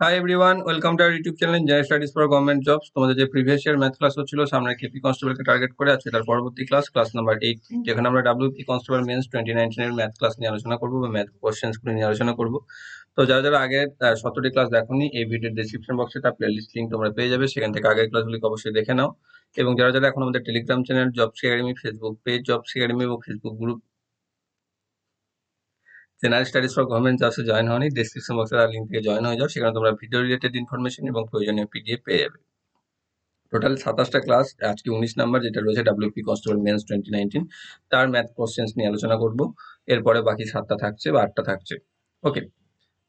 Hi everyone welcome to our YouTube channel general studies for government jobs তোমাদের যে previous year math class হচ্ছিল সামনে KP কনস্টেবলকে target করে আছে তার পরবর্তী ক্লাস ক্লাস নাম্বার এইট যেখানে আমরা ডাব্লিউপি কনস্টেবল মেন্স টোয়েন্টি নাইনটিনের ম্যাথ ক্লাস নিয়ে আলোচনা করব বা ম্যাথ কোশ্চেন্সগুলো নিয়ে আলোচনা করব। তো যারা যারা আগের সতেরোটি ক্লাস দেখোনি এই ভিডিওর ডিসক্রিপশন বক্সে তার প্লেলিস্ট লিঙ্ক তোমরা পেয়ে যাবে। সেখান থেকে আগের ক্লাসগুলিকে অবশ্যই দেখে নাও। এবং যারা যারা এখন আমাদের Telegram channel jobs academy Facebook page jobs academy এবং Facebook group general studies for government জবসে join হয়নি ডিসক্রিপশন বক্সে তার লিঙ্ক থেকে জয়েন হয়ে যাও। সেখানে তোমরা ভিডিও রিলেটেড ইনফরমেশন এবং প্রয়োজনীয় পিডিএফ পেয়ে যাবে। টোটাল সাতাশটা ক্লাস আজকে উনিশ নাম্বার যেটা রয়েছে WP constable mains twenty nineteen তার ম্যাথ কোশ্চেন্স নিয়ে আলোচনা করব। এরপরে বাকি সাতটা থাকছে বা আটটা থাকছে। ওকে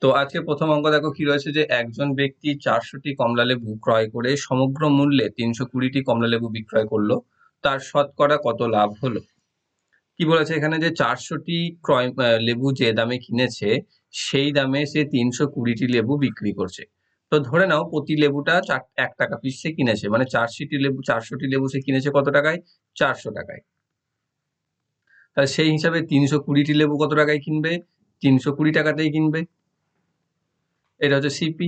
তো আজকে প্রথম অঙ্ক দেখো কি রয়েছে যে একজন ব্যক্তি চারশোটি কমলা লেবু ক্রয় করে সমগ্র মূল্যে তিনশো কুড়িটি কমলা লেবু বিক্রয় করল। তার শতকরা কত লাভ হলো? কি বলেছে এখানে যে চারশোটি ক্রয় লেবু যে দামে কিনেছে, সেই দামে সে তিনশো কুড়িটি লেবু বিক্রি করছে। তো ধরে নাও প্রতি লেবুটা চার, এক টাকা পিস সে কিনেছে। মানে চারশোটি লেবু চারশোটি লেবু সে কিনেছে কত টাকায়? চারশো টাকায়। তাহলে সেই হিসাবে তিনশো কুড়িটি লেবু কত টাকায় কিনবে? তিনশো কুড়ি টাকাতেই কিনবে। এটা হচ্ছে সিপি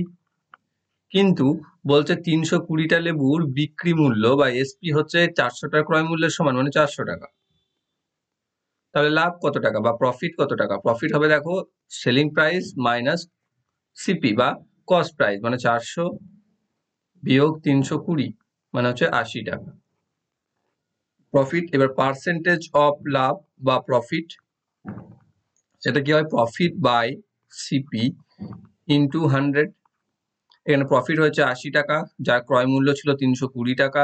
কিন্তু বলছে তিনশো কুড়িটা লেবুর বিক্রি মূল্য বা এসপি হচ্ছে চারশো টাকা ক্রয় মূল্যের সমান মানে চারশো টাকা। তাহলে লাভ কত টাকা বা প্রফিট কত টাকা? প্রফিট হবে দেখো সেলিং প্রাইস মাইনাস সিপি বা কস্ট প্রাইস মানে চারশো বিয়োগ তিনশো কুড়ি মানে হচ্ছে আশি টাকা। প্রফিট এবার পার্সেন্টেজ অফ লাভ বা প্রফিট সেটা কি হয়? Profit by CP into hundred এখানে প্রফিট হচ্ছে আশি টাকা, যার ক্রয় মূল্য ছিল তিনশো কুড়ি টাকা।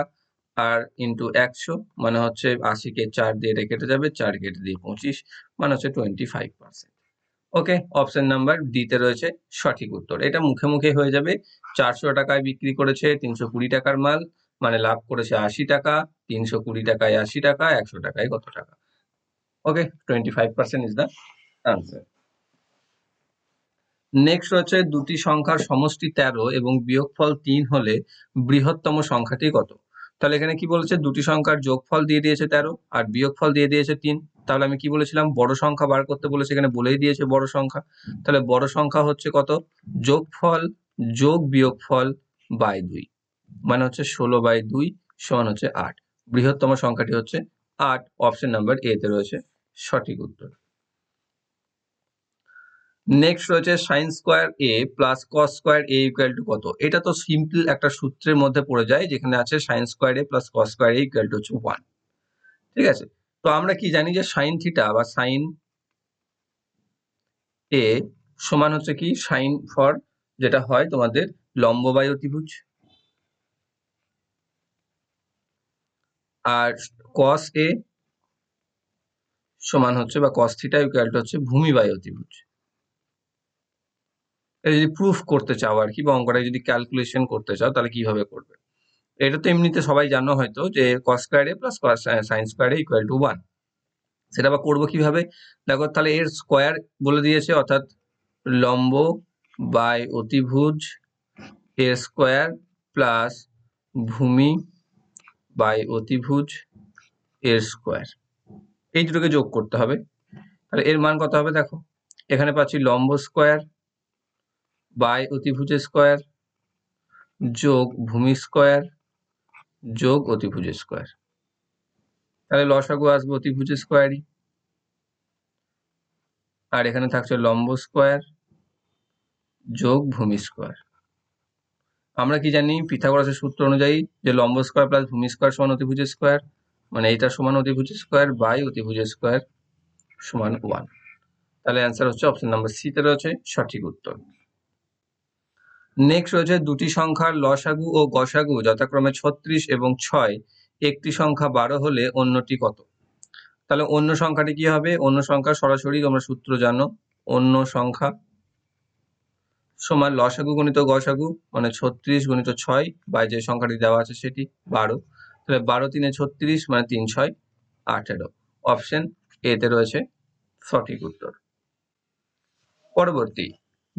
আর ইন্টু একশো মানে হচ্ছে আশিকে চার দিয়ে এটা কেটে যাবে, চার কেটে দিয়ে পঁচিশ মানে হচ্ছে twenty five percent okay option number ডিতে রয়েছে সঠিক উত্তর। এটা মুখে মুখে হয়ে যাবে। চারশো টাকায় বিক্রি করেছে তিনশো কুড়ি টাকার মাল মানে লাভ করেছে আশি টাকা, তিনশো কুড়ি টাকায় আশি টাকা, একশো টাকায় কত টাকা? Okay twenty five percent is the answer next হচ্ছে দুটি সংখ্যার সমষ্টি তেরো এবং বিয়োগফল তিন হলে বৃহত্তম সংখ্যাটি কত? তাহলে এখানে কি বলেছে? দুটি সংখ্যার যোগফল দিয়ে দিয়েছে তেরো, আর বিয়োগফল দিয়ে দিয়েছে তিন। তাহলে আমি কি বলেছিলাম? বড় সংখ্যা বার করতে বলেছে এখানে বলেই দিয়েছে বড় সংখ্যা। তাহলে বড় সংখ্যা হচ্ছে কত? যোগফল যোগ বিয়োগফল বাই দুই। মানে হচ্ছে ষোলো বাই দুই সমান হচ্ছে আট। বৃহত্তম সংখ্যাটি হচ্ছে আট। অপশন নাম্বার এতে রয়েছে সঠিক উত্তর। নেক্সট রয়েছে sin square A plus cos square A equal to কত? এটা তো সিম্পল একটা সূত্রের মধ্যে পড়ে যায়, যেখানে আছে sin square A plus cos square A equal to হচ্ছে ওয়ান ঠিক আছে? তো আমরা কি জানি যে সাইন থিটা বা সাইন এ সমান হচ্ছে কি? সাইন ফর যেটা হয় তোমাদের লম্ব বাই অতিভুজ আর কস এ সমান হচ্ছে বা কস থিটা ইকুয়াল টু হচ্ছে ভূমি অতিভুজ এটা যদি প্রুফ করতে চাও আর কি, বা অঙ্কটা যদি ক্যালকুলেশন করতে চাও, তাহলে কীভাবে করবে? এটা তো এমনিতে সবাই জানো হয়তো যে cos square A plus cos sin square A equal to one সেটা বা করব কীভাবে? দেখো তাহলে এর স্কোয়ার বলে দিয়েছে, অর্থাৎ লম্ব বাই অতিভুজ এর স্কোয়ার প্লাস ভূমি বাই অতিভুজ এর স্কোয়ার এই দুটোকে যোগ করতে হবে। তাহলে এর মান কত হবে দেখো? এখানে পাচ্ছি লম্ব স্কোয়ার বাই অতিভুজ স্কোয়ার যোগ ভূমি স্কোয়ার যোগ অতিভুজ স্কোয়ার। তাহলে লসাগু আসবে অতিভুজ স্কোয়ারই। আর এখানে থাকছে লম্ব স্কোয়ার যোগ ভূমি স্কোয়ার। আমরা কি জানি পিথাগোরাসের সূত্র অনুযায়ী যে লম্ব স্কোয়ার প্লাস ভূমি স্কোয়ার সমান অতিভুজ স্কোয়ার মানে এটা সমান অতিভুজ স্কোয়ার বাই অতিভুজ স্কোয়ার সমান ওয়ান তাহলে অ্যান্সার হচ্ছে অপশন নাম্বার সিতে রয়েছে সঠিক উত্তর। নেক্সট রয়েছে দুটি সংখ্যার লসাগু ও গসাগু, যথাক্রমে ছত্রিশ এবং ছয়। একটি সংখ্যা বারো হলে অন্যটি কত? তাহলে অন্য সংখ্যাটি কি হবে? অন্য সংখ্যা সরাসরি তোমরা সূত্র জানো। অন্য সংখ্যা সমান লসাগু গণিত গসাগু মানে ছত্রিশ গণিত ছয় বা যে সংখ্যাটি দেওয়া আছে সেটি বারো। তাহলে বারো তিনে ছত্রিশ মানে তিন ছয়, আঠেরো। অপশন এতে রয়েছে সঠিক উত্তর। পরবর্তী।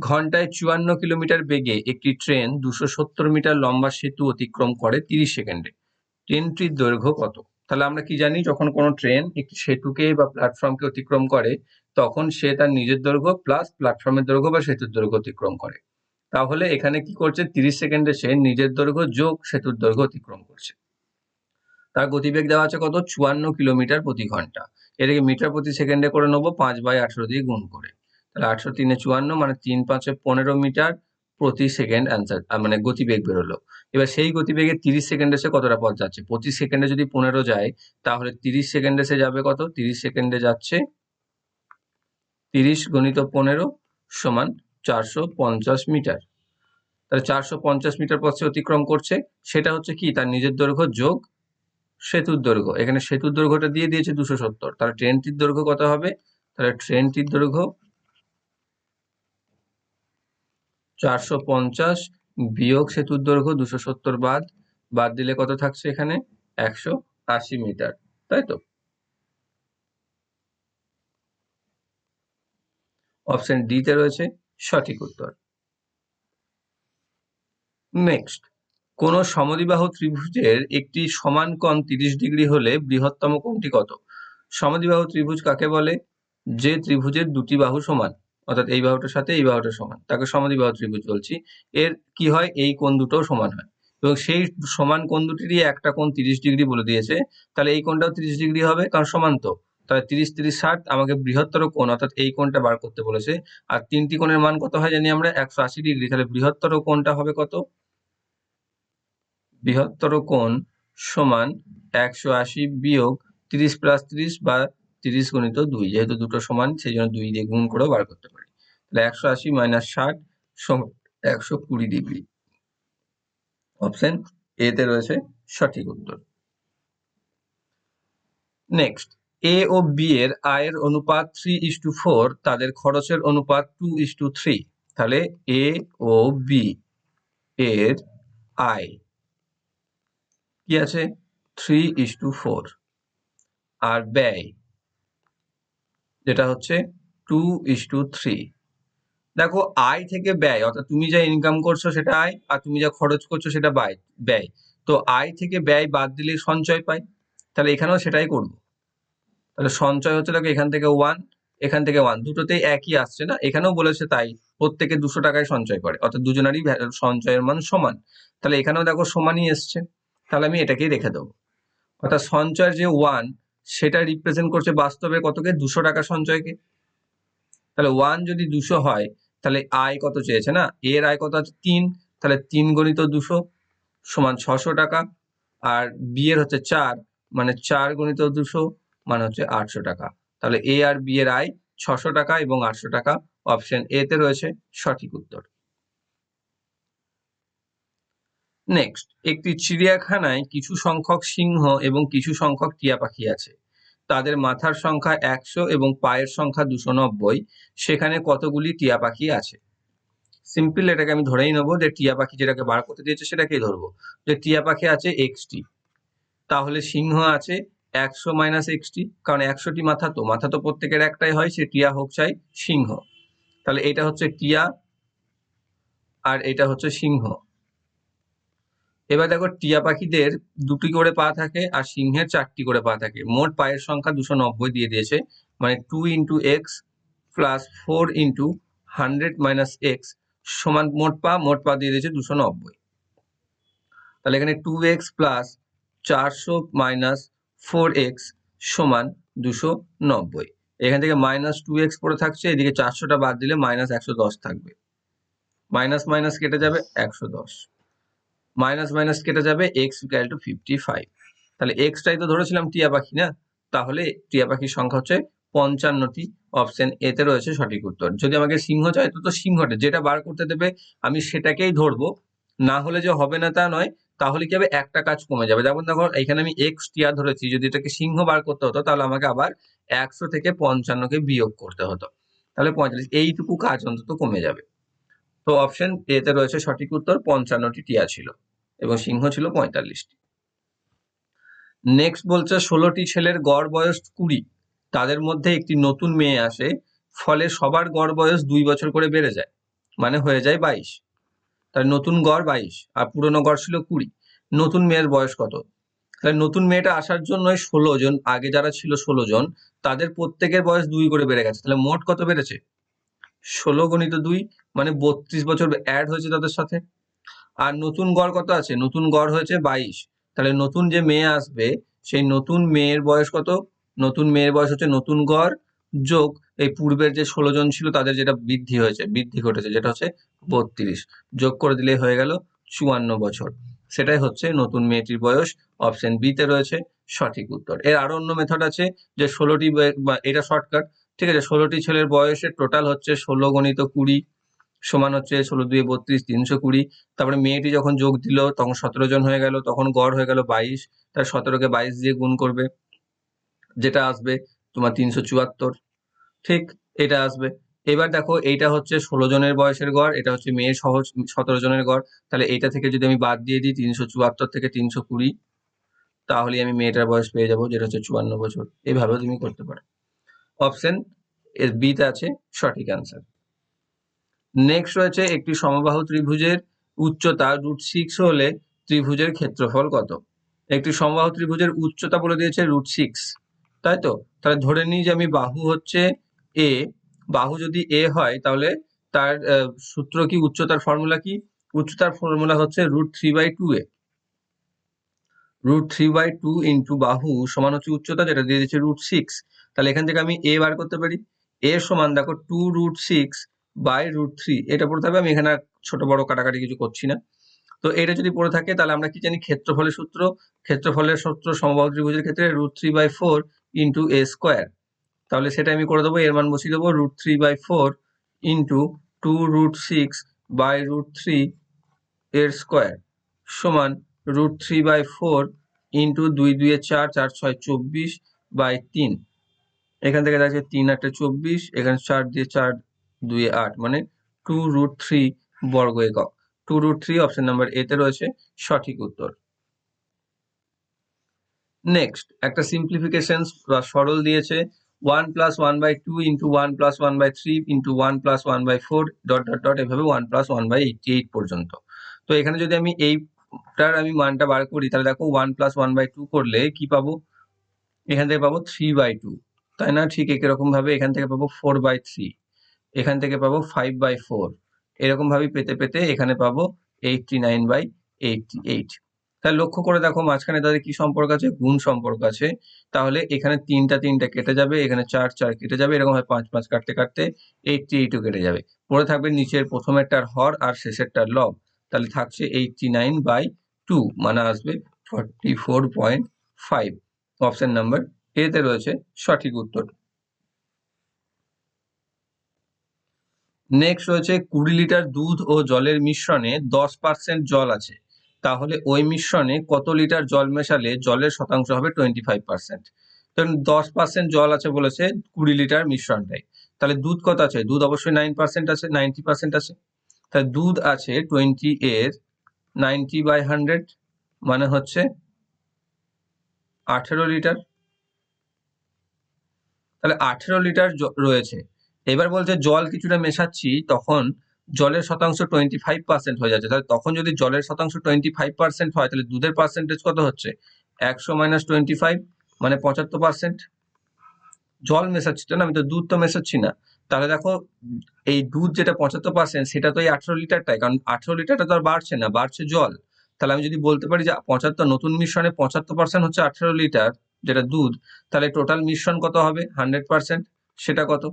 ঘন্টায় চুয়ান্ন কিলোমিটার বেগে একটি ট্রেন দুশো সত্তর মিটার লম্বা সেতু অতিক্রম করে তিরিশ সেকেন্ডে। ট্রেনটির দৈর্ঘ্য কত? তাহলে আমরা কি জানি, যখন কোনো ট্রেন একটি সেতুকে বা প্ল্যাটফর্মকে অতিক্রম করে, তখন সে তার নিজের দৈর্ঘ্য প্লাস প্ল্যাটফর্মের দৈর্ঘ্য বা সেতুর দৈর্ঘ্য অতিক্রম করে। তাহলে এখানে কি করছে, তিরিশ সেকেন্ডে সে নিজের দৈর্ঘ্য যোগ সেতুর দৈর্ঘ্য অতিক্রম করছে। তার গতিবেগ দেওয়া আছে কত? চুয়ান্ন কিলোমিটার প্রতি ঘণ্টা। এটাকে মিটার প্রতি সেকেন্ডে করে নেব, পাঁচ বাই আঠেরো দিয়ে গুণ করে। তাহলে আঠেরো তিনে চুয়ান্ন মানে তিন পাঁচে পনেরো মিটার প্রতি সেকেন্ড অ্যান্সার মানে গতিবেগ বেরোলো। এবার সেই গতিবেগে তিরিশ সেকেন্ডে সে কতটা পথ যাচ্ছে? প্রতি সেকেন্ডে যদি পনেরো যায়, তাহলে তিরিশ সেকেন্ডে সে যাবে কত? তিরিশ সেকেন্ডে যাচ্ছে তিরিশ গণিত পনেরো সমান চারশো পঞ্চাশ মিটার। তাহলে চারশো পঞ্চাশ মিটার পথ সে অতিক্রম করছে। সেটা হচ্ছে কি? তার নিজের দৈর্ঘ্য যোগ সেতুর দৈর্ঘ্য। এখানে সেতুর দৈর্ঘ্যটা দিয়ে দিয়েছে দুশো সত্তর। তাহলে ট্রেনটির দৈর্ঘ্য কত হবে? তাহলে ট্রেনটির দৈর্ঘ্য চারশো পঞ্চাশ বিয়োগ সেতুর দৈর্ঘ্য দুশো সত্তর বাদ বাদ দিলে কত থাকছে এখানে? একশো আশি মিটার, তাই তো? অপশন ডি তে রয়েছে সঠিক উত্তর। নেক্সট, কোন সমদ্বিবাহু ত্রিভুজের একটি সমান কোণ তিরিশ ডিগ্রি হলে বৃহত্তম কোণটি কত? সমদ্বিবাহু ত্রিভুজ কাকে বলে? যে ত্রিভুজের দুটি বাহু সমান। অর্থাৎ এই বাহুটার সাথে এই বাহুটা সমান। তাকে সমদ্বিবাহু ত্রিভুজ বলছি। এর কি হয়? এই কোণ দুটোও সমান হয়। এবং সেই সমান কোণ দুটিরই একটা কোণ তিরিশ ডিগ্রি বলে দিয়েছে। তাহলে এই কোণটাও তিরিশ ডিগ্রি হবে, কারণ সমান তো। তাহলে তিরিশ তিরিশ, ষাট আমাকে বৃহত্তর কোণ, অর্থাৎ এই কোণটা বার করতে বলেছে। আর তিনটি কোণের মান কত হয় জানি আমরা? একশো আশি ডিগ্রি। তাহলে বৃহত্তর কোণটা হবে কত? বৃহত্তর কোণ সমান একশো আশি বিয়োগ তিরিশ প্লাস তিরিশ বা তিরিশ গুণিত দুই, যেহেতু দুটো সমান সেই জন্য দুই দিয়ে গুণ করেও বার করতে পারি। তাহলে একশো আশি মাইনাস ষাট সমান একশো কুড়ি ডিগ্রি অপশন এতে রয়েছে সঠিক উত্তর। নেক্সট এ ও বি এর আয়ের অনুপাত থ্রি ইস টু ফোর তাদের খরচের অনুপাত টু ইস টু থ্রি তাহলে এ ও বি এর আয় কি আছে? থ্রি ইস টু ফোর আর ব্যয় যেটা হচ্ছে টু ইস টু থ্রি দেখো আয় থেকে ব্যয়, অর্থাৎ তুমি যা ইনকাম করছ সেটা আয়, আর তুমি যা খরচ করছ সেটা ব্যয় ব্যয়। তো আয় থেকে ব্যয় বাদ দিলে সঞ্চয় পাই, তাহলে এখানেও সেটাই করব। তাহলে সঞ্চয় হচ্ছে, দেখো, এখান থেকে ওয়ান এখান থেকে ওয়ান দুটোতেই একই আসছে না? এখানেও বলেছে তাই, প্রত্যেকে দুশো টাকায় সঞ্চয় করে, অর্থাৎ দুজনারই সঞ্চয়ের মান সমান। তাহলে এখানেও দেখো সমানই এসছে, তাহলে আমি এটাকেই রেখে দেবো। অর্থাৎ সঞ্চয়ের যে ওয়ান সেটা রিপ্রেজেন্ট করছে বাস্তবে কতকে? দুশো টাকা সঞ্চয়কে। তাহলে ওয়ান যদি দুশো হয়, তাহলে আয় কত চেয়েছে না? এর আয় কত আছে? তিন। তাহলে তিন গণিত দুশো সমান ছশো টাকা। আর বি এর হচ্ছে চার মানে চার গণিত দুশো মানে হচ্ছে আটশো টাকা। তাহলে এ আর বি এর আয় ছশো টাকা এবং আটশো টাকা। অপশন এ তে রয়েছে সঠিক উত্তর। নেক্সট একটি চিড়িয়াখানায় কিছু সংখ্যক সিংহ এবং কিছু সংখ্যক টিয়া পাখি আছে। তাদের মাথার সংখ্যা একশো এবং পায়ের সংখ্যা দুশো নব্বই। সেখানে কতগুলি টিয়া পাখি আছে? সিম্পল এটাকে আমি ধরেই নেব যে টিয়া পাখি যেটাকে বার করতে দিয়েছে সেটাকেই ধরবো। যে টিয়া পাখি আছে এক্সটি তাহলে সিংহ আছে একশো মাইনাস এক্সটি কারণ একশোটি মাথা তো মাথা তো প্রত্যেকের একটাই হয়, সে টিয়া হোক চাই সিংহ। তাহলে এটা হচ্ছে টিয়া আর এটা হচ্ছে সিংহ। এবার দেখো টিয়া পাখিদের দুটি করে পা থাকে আর সিংহের চারটি করে পা থাকে। মোট পায়ের সংখ্যা দুশো নব্বই দিয়ে দিয়েছে। মানে two into x plus four into hundred minus x সমান মোট পা মোট পা দিয়ে দিয়েছে দুশো নব্বই। তাহলে এখানে টু এক্স প্লাস চারশো মাইনাস ফোর এক্স সমান দুশো নব্বই। এখান থেকে মাইনাস টু এক্স পড়ে থাকছে, এদিকে চারশোটা বাদ দিলে মাইনাস একশো দশ থাকবে। মাইনাস মাইনাস কেটে যাবে একশো দশ। মাইনাস মাইনাস কেটে যাবে x equal to fifty five তাহলে এক্সটাই তো ধরেছিলাম টিয়া পাখি, না? তাহলে টিয়া পাখির সংখ্যা হচ্ছে পঞ্চান্নটি। অপশন এতে রয়েছে সঠিক উত্তর। যদি আমাকে সিংহ চাই তো সিংহটা, যেটা বার করতে দেবে, আমি সেটাকেই ধরবো। না হলে যে হবে না তা নয়, তাহলে কি হবে? একটা কাজ কমে যাবে। যেমন দেখো, এখানে আমি এক্স টিয়া ধরেছি, যদি এটাকে সিংহ বার করতে হতো, তাহলে আমাকে আবার একশো থেকে পঞ্চান্নকে বিয়োগ করতে হতো। তাহলে পঁয়তাল্লিশ, এইটুকু কাজ অন্তত কমে যাবে। তো অপশন এতে রয়েছে সঠিক উত্তর, পঞ্চান্নটি টিয়া ছিল এবং সিংহ ছিল পঁয়তাল্লিশটি। নেক্সট বলছে ষোলোটি ছেলের গড় বয়স কুড়ি। তাদের মধ্যে একটি নতুন মেয়ে আসে, ফলে সবার গড় বয়স দুই বছর করে বেড়ে যায় মানে হয়ে যায় বাইশ। তার নতুন গড় বাইশ আর পুরনো গড় ছিল কুড়ি। নতুন মেয়ের বয়স কত? তাহলে নতুন মেয়েটা আসার জন্য ষোলো জন, আগে যারা ছিল ষোলো জন, তাদের প্রত্যেকের বয়স দুই করে বেড়ে গেছে। তাহলে মোট কত বেড়েছে? ষোলো গণিত দুই মানে বত্রিশ বছর অ্যাড হয়েছে তাদের সাথে। আর নতুন গড় কত আছে? নতুন গড় হয়েছে বাইশ। তাহলে নতুন যে মেয়ে আসবে, সেই নতুন মেয়ের বয়স কত? নতুন মেয়ের বয়স হচ্ছে নতুন গড় যোগ এই পূর্বের যে ষোলো জন ছিল, তাদের যেটা বৃদ্ধি হয়েছে, বৃদ্ধি ঘটেছে, যেটা হচ্ছে বত্রিশ। যোগ করে দিলে হয়ে গেল চুয়ান্ন বছর। সেটাই হচ্ছে নতুন মেয়েটির বয়স। অপশন বি তে রয়েছে সঠিক উত্তর। এর আরও অন্য মেথড আছে যে ষোলোটি এটা শর্টকাট ঠিক আছে, ষোলোটি ছেলের বয়সের টোটাল হচ্ছে ষোলো গণিত কুড়ি। সমান হচ্ছে ষোলো দুই বত্রিশ, তিনশো কুড়ি। তারপরে মেয়েটি যখন যোগ দিল, তখন সতেরো জন হয়ে গেল, তখন গড় হয়ে গেল বাইশ। তার সতেরোকে বাইশ দিয়ে গুণ করবে। যেটা আসবে তোমার তিনশো চুয়াত্তর। ঠিক এটা আসবে। এবার দেখো, এইটা হচ্ছে ষোলো জনের বয়সের গড়, এটা হচ্ছে মেয়ের সহজ, সতেরো জনের গড়। তাহলে এইটা থেকে যদি আমি বাদ দিয়ে দিই, তিনশো চুয়াত্তর থেকে তিনশো কুড়ি, তাহলে আমি মেয়েটার বয়স পেয়ে যাব, যেটা হচ্ছে চুয়ান্ন বছর। এইভাবে তুমি করতে পারো। অপশন এর বিতে আছে সঠিক অ্যান্সার। নেক্সট রয়েছে একটি সমবাহু ত্রিভুজের উচ্চতা রুট সিক্স হলে ত্রিভুজের ক্ষেত্রফল কত? একটি সমবাহু ত্রিভুজের উচ্চতা বলে দিয়েছে রুট সিক্স তাই তো? তাহলে ধরে নিই যে আমি বাহু হচ্ছে এ বাহু যদি এ হয় তাহলে তার সূত্র কি? উচ্চতার ফর্মুলা কি? উচ্চতার ফর্মুলা হচ্ছে root three by two A root three by two into বাহু সমান হচ্ছে উচ্চতা, যেটা দিয়ে দিচ্ছে রুট সিক্স তাহলে এখান থেকে আমি এ বার করতে পারি। এ সমান, দেখো two root six by root three এটা পড়ে থাকবে আমি এখানে ছোট বড় কাটাকাটি কিছু করছি না। তো এটা যদি পড়ে থাকে, তাহলে আমরা কি জানি, ক্ষেত্রফলের সূত্র ক্ষেত্রফলের সূত্র সমবাহু ত্রিভুজের ক্ষেত্রে root three by four into A square তাহলে সেটা আমি করে দেবো, এর মান বসিয়ে দেবো root three by four into two root six by root three এর স্কোয়ার সমান root three by four into দুই দুয়ে চার চার ছয় চব্বিশ বাই তিন। এখান থেকে দেখা যাচ্ছে তিন আটটা চব্বিশ, এখানে চার দিয়ে চার দুই আট মানে টু রুট থ্রি বর্গ একক। Two root three option number এতে রয়েছে সঠিক উত্তর। নেক্সট একটা সিম্পলিফিকেশন সরল দিয়েছে one plus one by two into one plus one by three into one plus one by four dot dot dot এভাবে one plus one by eighty eight পর্যন্ত। তো এখানে যদি আমি এইটার আমি মানটা বার করি, তাহলে দেখো one plus one by two করলে কি পাবো? এখান থেকে পাবো থ্রি বাই টু তাই না? ঠিক একরকম ভাবে এখান থেকে পাবো ফোর বাই থ্রি এখান থেকে পাবো ফাইভ বাই ফোর এরকম ভাবে পেতে পেতে এখানে পাবো এইটটি নাইন বাই এইট তাহলে লক্ষ্য করে দেখো মাঝখানে তাদের কি সম্পর্ক আছে? গুণ সম্পর্ক আছে। তাহলে এখানে তিনটা তিনটা কেটে যাবে, এখানে চার চার কেটে যাবে, এরকম ভাবে পাঁচ পাঁচ কাটতে কাটতে এইটটি এইটও কেটে যাবে। পড়ে থাকবে নিচের প্রথমেরটার হর আর শেষেরটার লব। তাহলে থাকছে এইটটি নাইন বাই টু মানে আসবে forty four point five option number এতে রয়েছে সঠিক উত্তর। নেক্সট রয়েছে কুড়ি লিটার দুধ ও জলের মিশ্রণে দশ পার্সেন্ট জল আছে। তাহলে ওই মিশ্রণে কত লিটার জল মেশালে জলের শতাংশ হবে টোয়েন্টি ফাইভ পার্সেন্ট কারণ দশ পার্সেন্ট জল আছে বলেছে কুড়ি লিটার মিশ্রণটাই তাহলে দুধ কত আছে? দুধ অবশ্যই নাইন পার্সেন্ট আছে নাইনটি পার্সেন্ট আছে। তাহলে দুধ আছে টোয়েন্টি এর নাইনটি বাই হান্ড্রেড মানে হচ্ছে আঠেরো লিটার। তাহলে আঠেরো লিটার রয়েছে। এবার বলছে জল কিছুটা মেশাচ্ছি, তখন জলের শতাংশ টোয়েন্টি ফাইভ পার্সেন্ট হয়ে যাচ্ছে। তাহলে তখন যদি জলের শতাংশ টোয়েন্টি ফাইভ পার্সেন্ট হয়, তাহলে দুধের পার্সেন্টেজ কত হচ্ছে? একশো মাইনাস টোয়েন্টি ফাইভ মানে পঁচাত্তর পার্সেন্ট জল মেশাচ্ছি তো না? আমি তো দুধ তো মেশাচ্ছি না। তাহলে দেখো, এই দুধ যেটা পঁচাত্তর পার্সেন্ট সেটা তো এই আঠেরো লিটারটাই কারণ আঠেরো লিটারটা তো আর বাড়ছে না, বাড়ছে জল। তাহলে আমি যদি বলতে পারি যে পঁচাত্তর, নতুন মিশ্রণে পঁচাত্তর পার্সেন্ট হচ্ছে আঠেরো লিটার যেটা দুধ, তাহলে টোটাল মিশ্রণ কত হবে? হান্ড্রেড পার্সেন্ট সেটা কত?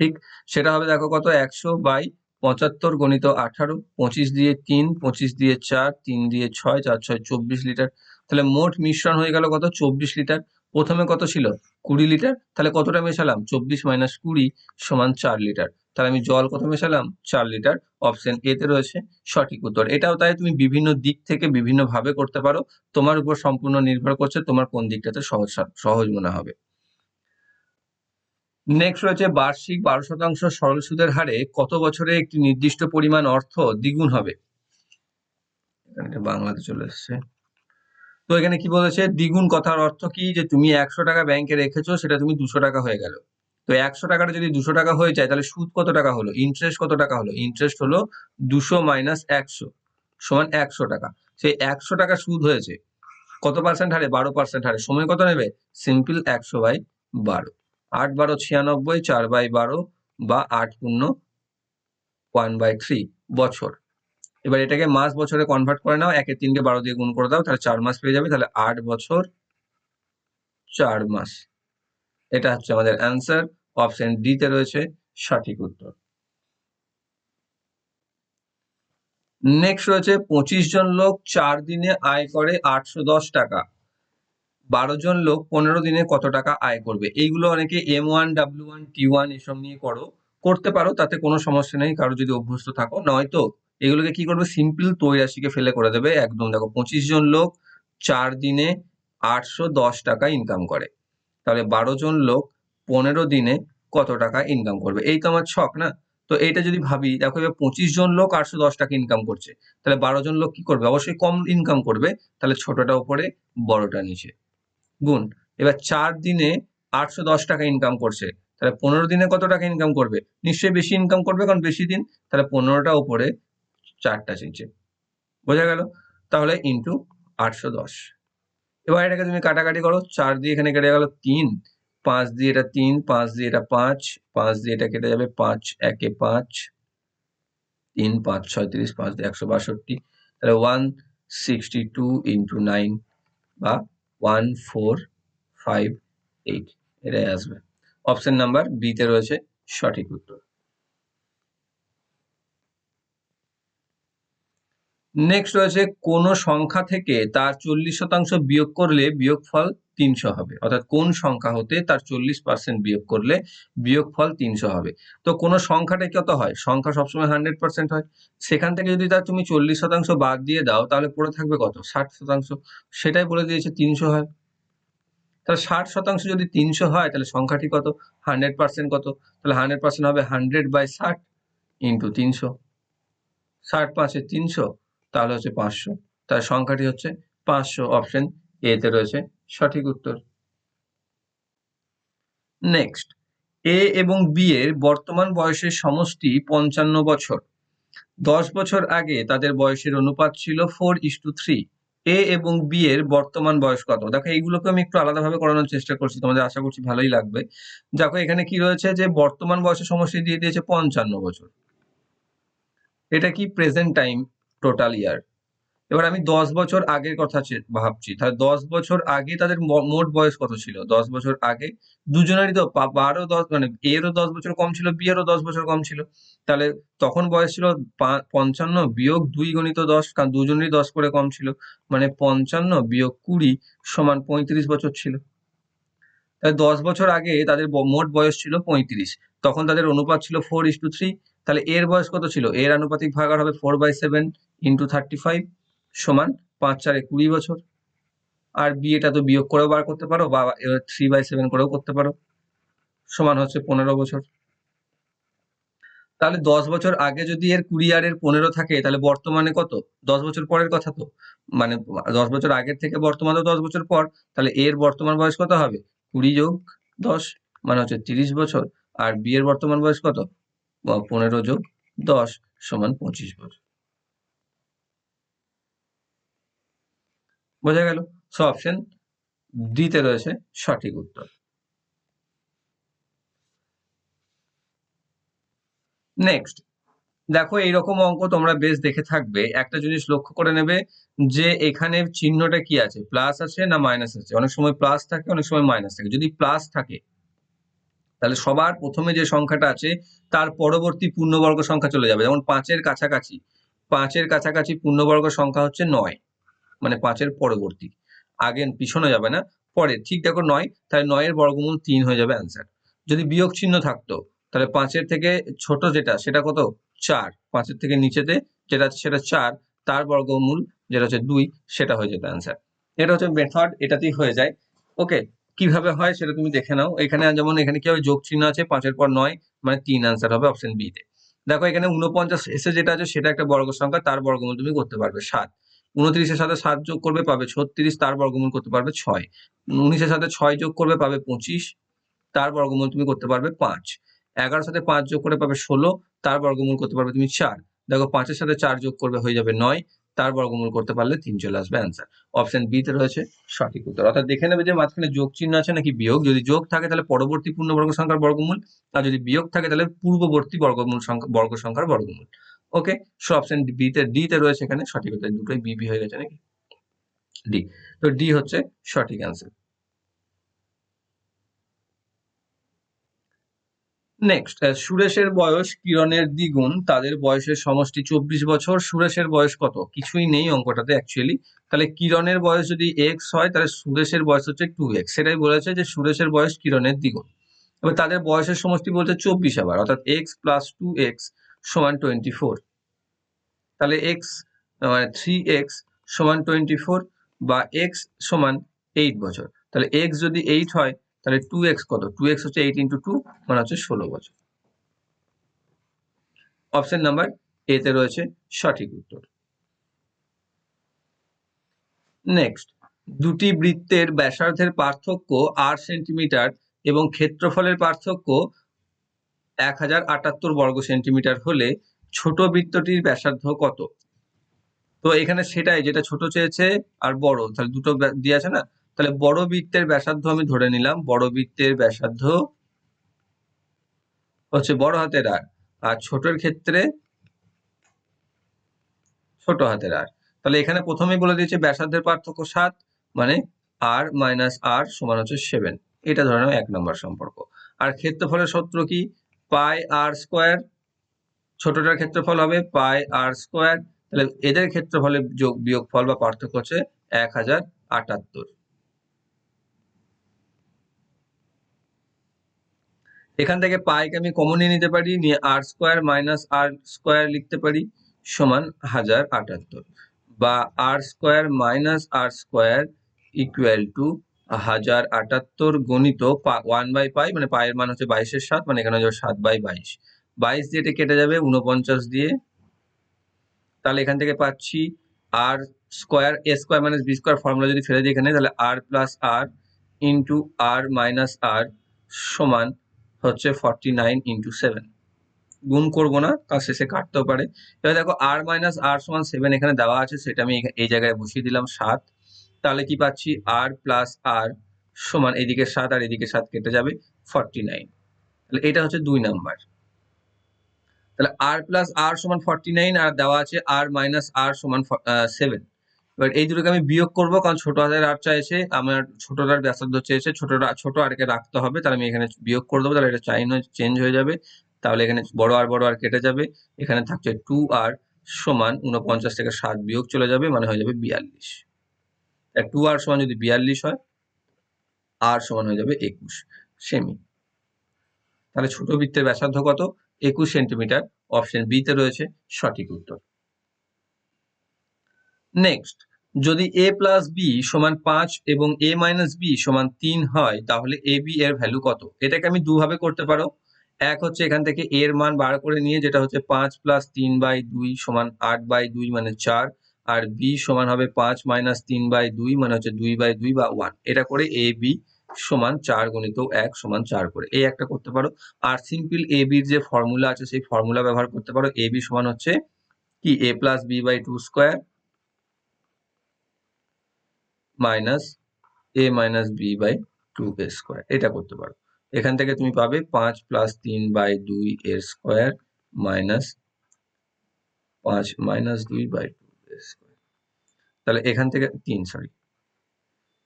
ঠিক? সেটা হবে দেখো কত? একশো বাই পঁচাত্তর গণিত আঠারো, পঁচিশ দিয়ে তিন, পঁচিশ দিয়ে চার, তিন দিয়ে ছয়, চার, ছয়, চব্বিশ লিটার। তাহলে মোট মিশ্রণ হয়ে গেল কত? চব্বিশ লিটার। প্রথমে কত ছিল? কুড়ি লিটার। তাহলে কতটা মেশালাম? চব্বিশ মাইনাস কুড়ি সমান চার লিটার। তাহলে আমি জল কত মেশালাম? চার লিটার। অপশন এতে রয়েছে সঠিক উত্তর। এটাও তাই তুমি বিভিন্ন দিক থেকে বিভিন্ন ভাবে করতে পারো। তোমার উপর সম্পূর্ণ নির্ভর করছে, তোমার কোন দিকটাতে সহজ সহজ মনে হবে। নেক্সট রয়েছে বার্ষিক বারো শতাংশ সরল সুদের হারে কত বছরে একটি নির্দিষ্ট পরিমাণ অর্থ দ্বিগুণ হবে? এখানে বাংলাতে চলে এসছে। তো এখানে কি বলেছে? দ্বিগুণ কথার অর্থ কি? যে তুমি একশো টাকা ব্যাংকে রেখেছো, সেটা তুমি দুশো টাকা হয়ে গেল। তো একশো টাকাটা যদি দুশো টাকা হয়ে যায়, তাহলে সুদ কত টাকা হলো? ইন্টারেস্ট কত টাকা হলো? ইন্টারেস্ট হলো দুশো মাইনাস একশো সমান একশো টাকা। সেই একশো টাকা সুদ হয়েছে। কত পার্সেন্ট হারে? বারো পার্সেন্ট হারে। সময় কত নেবে? সিম্পল একশো বাই বারো। আট বারো ছিয়ানব্বই, চার বাই বারো বা আট পূর্ণ ওয়ান বাই থ্রি বছর। এবার এটাকে মাস বছরে কনভার্ট করে নাও, একে তিনকে বারো দিয়ে গুণ করে দাও, তাহলে চার মাস পেয়ে যাবে, তাহলে আট বছর চার মাস। এটা হচ্ছে আমাদের অ্যান্সার অপশন ডি তে রয়েছে সঠিক উত্তর। নেক্সট রয়েছে পঁচিশ জন লোক চার দিনে আয় করে আটশো দশ টাকা। বারো জন লোক পনেরো দিনে কত টাকা আয় করবে? এইগুলো অনেকে M one W one T one এসব নিয়ে করো, করতে পারো, তাতে কোনো সমস্যা নেই, কারও যদি অভ্যস্ত থাকো। নয়তো এগুলোকে কি করবে? সিম্পল তৈরাশিকে ফেলে করে দেবে। একদম দেখো, পঁচিশ জন লোক চার দিনে আটশো দশ টাকা ইনকাম করে। তাহলে বারো জন লোক পনেরো দিনে কত টাকা ইনকাম করবে? এই তো আমার ছক, না? তো এইটা যদি ভাবি, দেখো এবার পঁচিশ জন লোক আটশো দশ টাকা ইনকাম করছে। তাহলে বারো জন লোক কি করবে? অবশ্যই কম ইনকাম করবে। তাহলে ছোটটা উপরে, বড়টা নিচে। গুণ। এবার চার দিনে আটশো দশ টাকা ইনকাম করছে। তাহলে পনেরো দিনে কত টাকা ইনকাম করবে? নিশ্চয়ই বেশি ইনকাম করবে, কারণ বেশি দিন, তাহলে পনেরোটা উপরে চারটা নিচে বোঝা গেল? তাহলে ইন্টু আটশো দশ। এবার এটাকে তুমি কাটাকাটি করো, চার দিয়ে এখানে কেটে গেল তিন, পাঁচ দিয়ে এটা তিন, পাঁচ দিয়ে এটা পাঁচ পাঁচ দিয়ে এটা কেটে যাবে পাঁচ, একে পাঁচ, তিন, পাঁচ, ছয়ত্রিশ, পাঁচ দিয়ে একশো বাষট্টি। তাহলে one sixty two into nine বা ওয়ান ফোর ফাইভ এইট এটাই আসবে। অপশন নাম্বার বিতে রয়েছে সঠিক উত্তর। নেক্সট রয়েছে, কোন সংখ্যা থেকে তার চল্লিশ শতাংশ বিয়োগ করলে বিয়োগফল তিনশো হবে। অর্থাৎ কোন সংখ্যা হতে তার চল্লিশ পার্সেন্ট বিয়োগ করলে বিয়োগফল তিনশো হবে। তো কোন সংখ্যাটা কত হয়? সংখ্যা সবসময় হান্ড্রেড পার্সেন্ট হয়। সেখান থেকে যদি তার তুমি চল্লিশ শতাংশ বাদ দিয়ে দাও, তাহলে পড়ে থাকবে কত? ষাট শতাংশ। সেটাই বলে দিয়েছে তিনশো হয়। তাহলে ষাট শতাংশ যদি তিনশো হয়, তাহলে সংখ্যাটি কত? হান্ড্রেড পার্সেন্ট কত? তাহলে হান্ড্রেড পার্সেন্ট হবে হান্ড্রেড বাই ষাট ইন্টু তিনশো। ষাট পাঁচে তিনশো। তাহলে হচ্ছে পাঁচশো। তার সংখ্যাটি হচ্ছে পাঁচশো। অপশন এতে রয়েছে সঠিক উত্তর। নেক্সট এ এবং বি এর বর্তমান বয়সের সমষ্টি পঞ্চান্ন বছর। দশ বছর আগে তাদের বয়সের অনুপাত ছিল four is to three A এবং বি এর বর্তমান বয়স কত? দেখো এইগুলোকে আমি একটু আলাদাভাবে করানোর চেষ্টা করছি। তোমাদের আশা করছি ভালোই লাগবে। দেখো, এখানে কি রয়েছে যে বর্তমান বয়সের সমষ্টি দিয়ে দিয়েছে পঞ্চান্ন বছর। এটা কি প্রেজেন্ট টাইম টোটাল ইয়ার এবার আমি দশ বছর আগের কথা ভাবছি। তাহলে দশ বছর আগে তাদের মোট বয়স কত ছিল? দশ বছর আগে দুজনেরই তো বারো দশ মানে এরও দশ বছর কম ছিল বি এরও দশ বছর কম ছিল। তাহলে তখন বয়স ছিল পঞ্চান্ন বিয়োগ দুই গণিত দশ, কারণ দুজনেরই দশ করে কম ছিল। মানে পঞ্চান্ন বিয়োগ কুড়ি সমান পঁয়ত্রিশ বছর ছিল। তাহলে দশ বছর আগে তাদের মোট বয়স ছিল পঁয়ত্রিশ। তখন তাদের অনুপাত ছিল ফোর ইস টু থ্রি তাহলে এর বয়স কত ছিল? এর আনুপাতিক ভাগার হবে four by seven into thirty five সমান পাঁচ চারে কুড়ি বছর। আর বিয়েটা তো বিয়োগ করেও বার করতে পারো বা থ্রি বাই সেভেন করেও করতে পারো। সমান হচ্ছে পনেরো বছর। তাহলে দশ বছর আগে যদি এর কুড়ি আর এর পনেরো থাকে, তাহলে বর্তমানে কত? দশ বছর পরের কথা তো। মানে দশ বছর আগের থেকে বর্তমানে দশ বছর পর, তাহলে এর বর্তমান বয়স কত হবে? কুড়ি যোগ দশ মানে হচ্ছে তিরিশ বছর। আর বিয়ের বর্তমান বয়স কত? বা পনেরো যোগ দশ সমান পঁচিশ বছর বোঝা গেল? সো অপশন ডিতে রয়েছে সঠিক উত্তর। নেক্সট দেখো এইরকম অঙ্ক তোমরা বেশ দেখে থাকবে। একটা জিনিস লক্ষ্য করে নেবে যে এখানে চিহ্নটা কি আছে? প্লাস আছে না মাইনাস আছে? অনেক সময় প্লাস থাকে, অনেক সময় মাইনাস থাকে। যদি প্লাস থাকে তাহলে সবার প্রথমে যে সংখ্যাটা আছে, তার পরবর্তী পূর্ণবর্গ সংখ্যা চলে যাবে। যেমন পাঁচের কাছাকাছি পাঁচের কাছাকাছি পূর্ণবর্গ সংখ্যা হচ্ছে নয় মানে পাঁচের পরবর্তী। আগে পিছনে যাবে না, পরে। ঠিক দেখো নয়, তাহলে নয়ের বর্গমূল তিন হয়ে যাবে অ্যান্সার যদি বিয়োগ চিহ্ন থাকতো, তাহলে পাঁচের থেকে ছোট যেটা, সেটা কত? চার। পাঁচের থেকে নিচেতে যেটা সেটা চার। তার বর্গমূল যেটা হচ্ছে দুই, সেটা হয়ে যেত অ্যান্সার এটা হচ্ছে মেথড এটাতেই হয়ে যায়। ওকে কীভাবে হয় সেটা তুমি দেখে নাও। এখানে যেমন এখানে কি হবে? যোগ চিহ্ন আছে, পাঁচের পর নয় মানে তিন আনসার হবে অপশন বি তে। দেখো, এখানে উনপঞ্চাশ এসে যেটা আছে, সেটা একটা বর্গ সংখ্যা, তার বর্গমূল তুমি করতে পারবে সাত। উনত্রিশের সাথে সাত যোগ করবে, পাবে ছত্রিশ, তার বর্গমূল করতে পারবে ছয়। উনিশের সাথে ছয় যোগ করবে, পাবে পঁচিশ, তার বর্গমূল তুমি করতে পারবে পাঁচ। এগারোর সাথে পাঁচ যোগ করে পাবে ষোলো, তার বর্গমূল করতে পারবে তুমি চার। দেখো, পাঁচের সাথে চার যোগ করবে হয়ে যাবে নয় তার বর্গমূল করতে পারলে তিন চলে আসবে অ্যান্সার অপশন বি তে রয়েছে সঠিক উত্তর। অর্থাৎ দেখে নেবে যে মাঝখানে যোগ চিহ্ন আছে নাকি বিয়োগ। যদি যোগ থাকে তাহলে পরবর্তী পূর্ণবর্গ সংখ্যার বর্গমূল। আর যদি বিয়োগ থাকে তাহলে পূর্ববর্তী বর্গমূল সংখ্যা বর্গ সংখ্যার বর্গমূল। ওকে সো অপশন বি তে ডি তে রয়েছে এখানে সঠিক উত্তর। দুটোই বি বি হয়ে গেছে নাকি? ডি তো ডি হচ্ছে সঠিক অ্যান্সার নেক্সট সুরেশের বয়স কিরণের দ্বিগুণ। তাদের বয়সের সমষ্টি চব্বিশ বছর। সুরেশের বয়স কত? কিছুই নেই অঙ্কটাতে অ্যাকচুয়ালি তাহলে কিরণের বয়স যদি এক্স হয়, তাহলে সুরেশের বয়স হচ্ছে টু এক্স সেটাই বলেছে যে সুরেশের বয়স কিরণের দ্বিগুণ। এবার তাদের বয়সের সমষ্টি বলছে চব্বিশ আবার, অর্থাৎ এক্স প্লাস টু এক্স সমান টোয়েন্টি ফোর তাহলে এক্স মানে থ্রি এক্স সমান টোয়েন্টি ফোর বা এক্স সমান এইট বছর। তাহলে এক্স যদি এইট হয় তাহলে টু এক্স কত? টু এক্স হচ্ছে এইট ইন্টু টু মানে হচ্ছে ষোলো বছর। অপশন নাম্বার এতে রয়েছে সঠিক উত্তর। নেক্সট দুটি বৃত্তের ব্যাসার্ধের পার্থক্য আট সেন্টিমিটার এবং ক্ষেত্রফলের পার্থক্য এক হাজার আটাত্তর বর্গ সেন্টিমিটার হলে ছোট বৃত্তটির ব্যাসার্ধ কত? তো এখানে সেটাই, যেটা ছোট চেয়েছে আর বড়, তাহলে দুটো দিয়ে আছে না? তাহলে বড় বৃত্তের ব্যাসার্ধ আমি ধরে নিলাম, বড় বৃত্তের ব্যাসার্ধ হচ্ছে বড় হাতের আর আর ছোটর ক্ষেত্রে ছোট হাতের আর। তাহলে এখানে প্রথমেই বলে দিয়েছে ব্যাসার্ধের পার্থক্য সাত মানে আর মাইনাস আর সমান হচ্ছে সেভেন। এটা ধরে নাও এক নম্বর সম্পর্ক। আর ক্ষেত্রফলের সূত্র কি? পাই আর স্কোয়ার, ছোটটার ক্ষেত্রফল হবে পাই আর স্কোয়ার। তাহলে এদের ক্ষেত্রফলের যোগ বিয়োগ ফল বা পার্থক্য হচ্ছে এক হাজার আটাত্তর। এখান থেকে পাইকে আমি কমন নিয়ে নিতে পারি, নিয়ে R square minus R square লিখতে পারি, সমান হাজার আটাত্তর। বা R square minus R square equal to হাজার আটাত্তর গণিত ওয়ান বাই পাই মানে পায়ের মান হচ্ছে বাইশের সাত মানে এখানে হচ্ছে সাত বাই বাইশ। বাইশ দিয়ে এটা কেটে যাবে উনপঞ্চাশ দিয়ে। তাহলে এখান থেকে পাচ্ছি R square A square minus B square formula যদি ফেলে দিই এখানে, তাহলে R plus R into R minus R সমান হচ্ছে ফর্টি নাইন ইন্টু সেভেন গুণ করব না তার শেষে কাটতেও পারে। এবার দেখো আর মাইনাস আর সমান সেভেন এখানে দেওয়া আছে, সেটা আমি এই জায়গায় বসিয়ে দিলাম সাত। তাহলে কি পাচ্ছি? আর প্লাস আর সমান এদিকে সাত আর এদিকে সাত কেটে যাবে ফর্টি নাইন তাহলে এটা হচ্ছে দুই নাম্বার। তাহলে আর প্লাস আর সমান ফর্টি নাইন আর দেওয়া আছে আর মাইনাস আর সমান সেভেন এবার এই দুটোকে আমি বিয়োগ করব, কারণ ছোট হাতের আর চাইছে আমার ছোটটার ব্যাসার্ধ চেয়েছে ছোটটা, ছোট আরকে রাখতে হবে, তাহলে আমি এখানে বিয়োগ করে দেবো, তাহলে এটা চাইন চেঞ্জ হয়ে যাবে। তাহলে এখানে বড় আর বড় আর কেটে যাবে, এখানে থাকছে টু আর সমান উনপঞ্চাশ থেকে সাত বিয়োগ চলে যাবে মানে হয়ে যাবে বিয়াল্লিশ। টু আর সমান যদি বিয়াল্লিশ হয় আর সমান হয়ে যাবে একুশ সেমি তাহলে ছোট বৃত্তের ব্যাসার্ধ কত? একুশ সেন্টিমিটার অপশন বিতে রয়েছে সঠিক উত্তর। নেক্সট যদি এ প্লাস বি সমান পাঁচ এবং এ মাইনাস বি সমান তিন হয়, তাহলে এ বি এর ভ্যালু কত? এটাকে আমি দুভাবে করতে পারো। এক হচ্ছে এখান থেকে এর মান বার করে নিয়ে, যেটা হচ্ছে পাঁচ প্লাস তিন বাই দুই সমান আট বাই দুই মানে চার, আর বি সমান হবে পাঁচ মাইনাস তিন বাই দুই মানে হচ্ছে দুই বাই দুই বা ওয়ান এটা করে এ বি সমান চার গণিত এক সমান চার করে। এই একটা করতে পারো। আর সিম্পল এ বির যে ফর্মুলা আছে, সেই ফর্মুলা ব্যবহার করতে পারো। এ বি সমান হচ্ছে কি? A plus B by two square minus A minus B by two A square এটা করতে পারো। এখান থেকে তুমি পাবে পাঁচ প্লাস তিন বাই দুই এর স্কোয়ার মাইনাস পাঁচ মাইনাস দুই বাই টু স্কোয়ার তাহলে এখান থেকে তিন সরি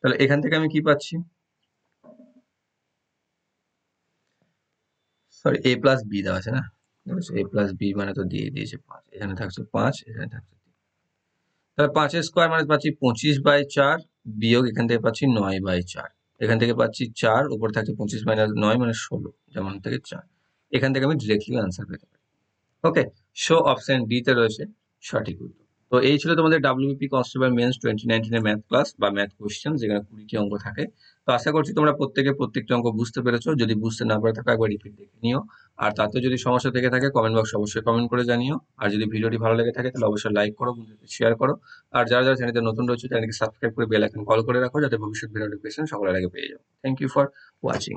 তাহলে এখান থেকে আমি কি পাচ্ছি? সরি এ প্লাস বি দেওয়া আছে না? এ প্লাস বি মানে তো দিয়ে দিয়েছে পাঁচ। এখানে থাকছে পাঁচ, এখানে থাকছে তাহলে পাঁচের স্কোয়ার মানে পাচ্ছি পঁচিশ বাই চার, বিয়োগ এখান থেকে পাচ্ছি নয় বাই চার। এখান থেকে পাচ্ছি চার, উপর থাকছে পঁচিশ মাইনাস নয় মানে ষোলো, যেমন থেকে চার। এখান থেকে আমি ডিরেক্টলি আনসার পেতে পারি। ওকে সো অপশন ডি তে রয়েছে, সঠিক উত্তর। তো এই ছিল তোমাদের ডাব্লিউপি কনস্টেবল মেন্স টোয়েন্টি নাইনটিনের ম্যাথ ক্লাস বা ম্যাথ কোয়েশ্চেন যেখানে কুড়িটি অঙ্ক থাকে। তো আশা করছি তোমরা প্রত্যেকে প্রত্যেকটি অঙ্ক বুঝতে পেরেছ। যদি বুঝতে না পারে থাকো একবার রিপিট দেখে নিও। আর তাতে যদি সমস্যা থেকে থাকে কমেন্ট বক্সে অবশ্যই কমেন্ট করে জানিও। আর যদি ভিডিওটি ভালো লেগে থাকে, তাহলে অবশ্যই লাইক করো, বন্ধুদের শেয়ার করো। আর যারা যারা চ্যানেলতে নতুন রয়েছে চ্যানেলকে সাবস্ক্রাইব করে বেল আইকন কল করে রাখো, যাতে ভবিষ্যৎ ভিডিও নোটিফিকেশন সকলের আগে পেয়ে যাও। Thank you for watching